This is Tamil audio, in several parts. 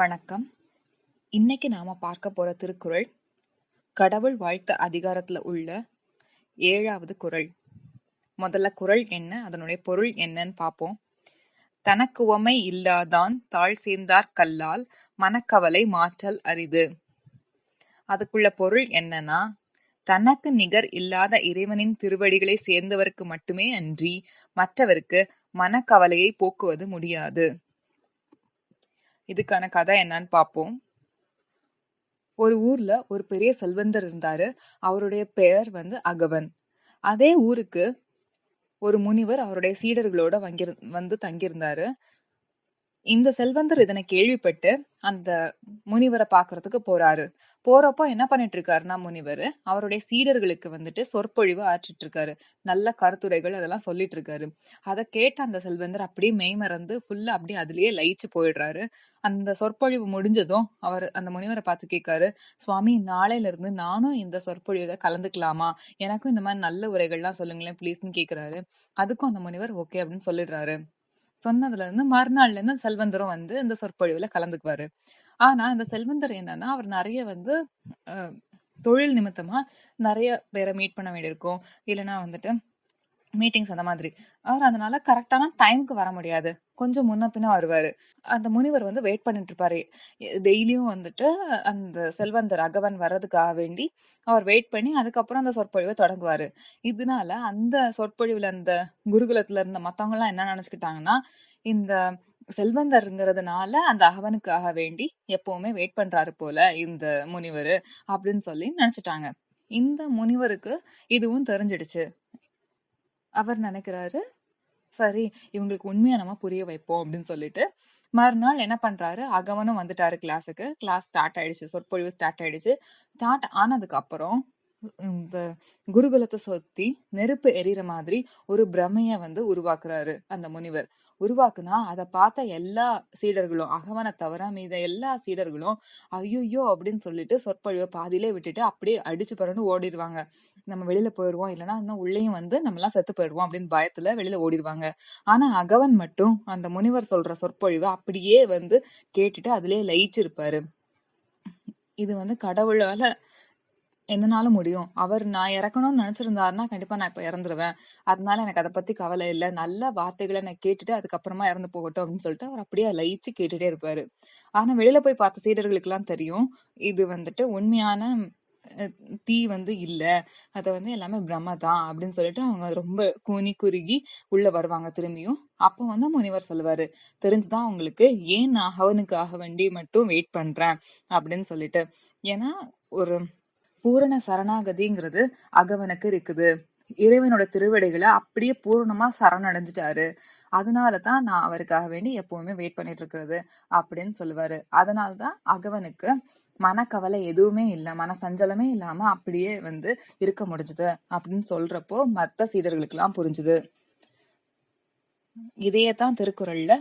வணக்கம். இன்னைக்கு நாம பார்க்க போற திருக்குறள் கடவுள் வாழ்த்து அதிகாரத்துல உள்ள ஏழாவது குறள். முதல்ல குறள் என்ன அதனுடைய பொருள் என்னன்னு பார்ப்போம். தனக்குவமை இல்லாதான் தாழ் சேர்ந்தார் கல்லால் மனக்கவலை மாற்றல் அரிது. அதுக்குள்ள பொருள் என்னன்னா தனக்கு நிகர் இல்லாத இறைவனின் திருவடிகளை சேர்ந்தவருக்கு மட்டுமே அன்றி மற்றவருக்கு மனக்கவலையை போக்குவது முடியாது. இதுக்கான கதை என்னன்னு பார்ப்போம். ஒரு ஊர்ல ஒரு பெரிய செல்வந்தர் இருந்தாரு. அவருடைய பெயர் வந்து அகவன். அதே ஊருக்கு ஒரு முனிவர் அவருடைய சீடர்களோட வங்கி வந்து தங்கியிருந்தாரு. இந்த செல்வந்தர் இதனை கேள்விப்பட்டு அந்த முனிவரை பாக்குறதுக்கு போறாரு. போறப்போ என்ன பண்ணிட்டு இருக்காருன்னா முனிவர் அவருடைய சீடர்களுக்கு வந்துட்டு சொற்பொழிவு ஆற்றிட்டு இருக்காரு நல்ல கருத்துரைகள் அதெல்லாம் சொல்லிட்டு இருக்காரு அதை கேட்ட அந்த செல்வந்தர் அப்படியே மெய்மறந்து ஃபுல்லா அப்படியே அதுலயே லயிச்சு போயிடுறாரு. அந்த சொற்பொழிவு முடிஞ்சதும் அவர் அந்த முனிவரை பார்த்து கேட்காரு சுவாமி நாளையில இருந்து நானும் இந்த சொற்பொழிவுல கலந்துக்கலாமா? எனக்கும் இந்த மாதிரி நல்ல உரைகள்லாம் சொல்லுங்களேன் ப்ளீஸ்ன்னு கேக்குறாரு அதுக்கும் அந்த முனிவர் ஓகே அப்படின்னு சொல்லிடுறாரு. சொன்னதுல இருந்து மறுநாள்ல இருந்து செல்வந்தரும் வந்து இந்த சொற்பொழிவுல கலந்துக்குவாரு. ஆனா இந்த செல்வந்தர் என்னன்னா அவர் நிறைய வந்து தொழில் நிமித்தமா நிறைய பேரை மீட் பண்ண வேண்டியிருக்கும். இல்லைன்னா வந்துட்டு மீட்டிங்ஸ் அந்த மாதிரி. அவர் அதனால கரெக்டான டைமுக்கு வர முடியாது. கொஞ்சம் முன்ன பின்ன வருவாரு. அந்த முனிவர் வந்து வெயிட் பண்ணிட்டு இருப்பாரு. டெய்லியும் வந்துட்டு அந்த செல்வந்தர் அகவன் வர்றதுக்காக வேண்டி அவர் வெயிட் பண்ணி அதுக்கப்புறம் அந்த சொற்பொழிவை தொடங்குவாரு. இதனால அந்த சொற்பொழிவுல அந்த குருகுலத்துல இருந்த மத்தவங்க எல்லாம் என்ன நினைச்சுக்கிட்டாங்கன்னா இந்த செல்வந்தருங்கிறதுனால அந்த அகவனுக்காக வேண்டி எப்பவுமே வெயிட் பண்றாரு போல இந்த முனிவர் அப்படின்னு சொல்லி நினைச்சிட்டாங்க. இந்த முனிவருக்கு இதுவும் தெரிஞ்சிடுச்சு. அவர் நினைக்கிறாரு சரி இவங்களுக்கு உண்மையா நம்ம புரிய வைப்போம் அப்படின்னு சொல்லிட்டு. மறுநாள் என்ன பண்றாரு அகவனும் வந்துட்டாரு கிளாஸுக்கு கிளாஸ் ஸ்டார்ட் ஆயிடுச்சு சொற்பொழிவு ஸ்டார்ட் ஆயிடுச்சு. ஸ்டார்ட் ஆனதுக்கு அப்புறம் இந்த குருகுலத்தை சுத்தி நெருப்பு எரியற மாதிரி ஒரு பிரமைய வந்து உருவாக்குறாரு அந்த முனிவர். உருவாக்குனா அதை பார்த்த எல்லா சீடர்களும் அகவனை தவிர மீத எல்லா சீடர்களும் ஐயோ அப்படின்னு சொல்லிட்டு சொற்பொழிவை பாதியிலே விட்டுட்டு அப்படியே அடிச்சு பறந்து ஓடிடுவாங்க. நம்ம வெளியில போயிடுவோம் இல்லைன்னா இன்னும் உள்ளேயும் வந்து நம்ம எல்லாம் செத்து போயிடுவோம் அப்படின்னு பயத்துல வெளியில ஓடிடுவாங்க. ஆனா அகவன் மட்டும் அந்த முனிவர் சொல்ற சொற்பொழிவை அப்படியே வந்து கேட்டுட்டு அதுலயே லயிச்சிருப்பாரு. இது வந்து கடவுளால என்னால முடியும். அவர் நான் இறக்கணும்னு நினைச்சிருந்தாருன்னா கண்டிப்பா நான் இப்ப இறந்துருவேன். அதனால எனக்கு அதை பத்தி கவலை இல்லை. நல்ல வார்த்தைகளை நான் கேட்டுட்டு அதுக்கப்புறமா இறந்து போகட்டும் அப்படின்னு சொல்லிட்டு அவர் அப்படியே லயிச்சு கேட்டுட்டே இருப்பாரு. ஆனா வெளியில போய் பார்த்த சீடர்களுக்கு எல்லாம் தெரியும். இது வந்துட்டு உண்மையான தீ வந்து இல்ல. அத வந்து எல்லாமே பிரம்ம தான் அப்படின்னு சொல்லிட்டு அவங்க ரொம்ப கூனி குறுகி உள்ள வருவாங்க திரும்பியும். அப்போ வந்து முனிவர் சொல்லுவாரு தெரிஞ்சுதான் அவங்களுக்கு ஏன் நான் அவனுக்காக வேண்டி மட்டும் வெயிட் பண்றேன் அப்படின்னு சொல்லிட்டு. ஏன்னா ஒரு பூரண சரணாகதிங்கிறது அகவனுக்கு இருக்குது. இறைவனோட திருவிடைகளை அப்படியே பூரணமா சரணடைஞ்சிட்டாரு. அதனாலதான் நான் அவருக்காக வேண்டி எப்பவுமே வெயிட் பண்ணிட்டு இருக்கிறது அப்படின்னு சொல்லுவாரு. அதனால்தான் அகவனுக்கு மனக்கவலை எதுவுமே இல்லை மன சஞ்சலமே இல்லாம அப்படியே வந்து இருக்க முடிஞ்சது அப்படின்னு சொல்றப்போ மத்த சீடர்களுக்கு எல்லாம் புரிஞ்சுது. இதையத்தான் திருக்குறள்ல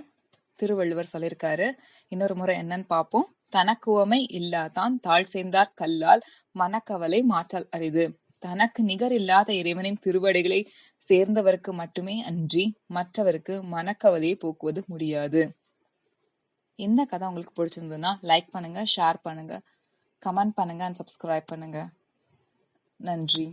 திருவள்ளுவர் சொல்லியிருக்காரு. இன்னொரு முறை என்னன்னு பார்ப்போம். தனக்குவமை இல்லாதான் தாழ் சேர்ந்தார் கல்லால் மனக்கவலை மாற்றல் அரிது. தனக்கு நிகர் இல்லாத இறைவனின் திருவடிகளை சேர்ந்தவருக்கு மட்டுமே அன்றி மற்றவருக்கு மனக்கவலையை போக்குவது முடியாது. இந்த கதை உங்களுக்கு பிடிச்சிருந்ததுன்னா லைக் பண்ணுங்க ஷேர் பண்ணுங்க கமெண்ட் பண்ணுங்க அண்ட் சப்ஸ்கிரைப் பண்ணுங்க. நன்றி.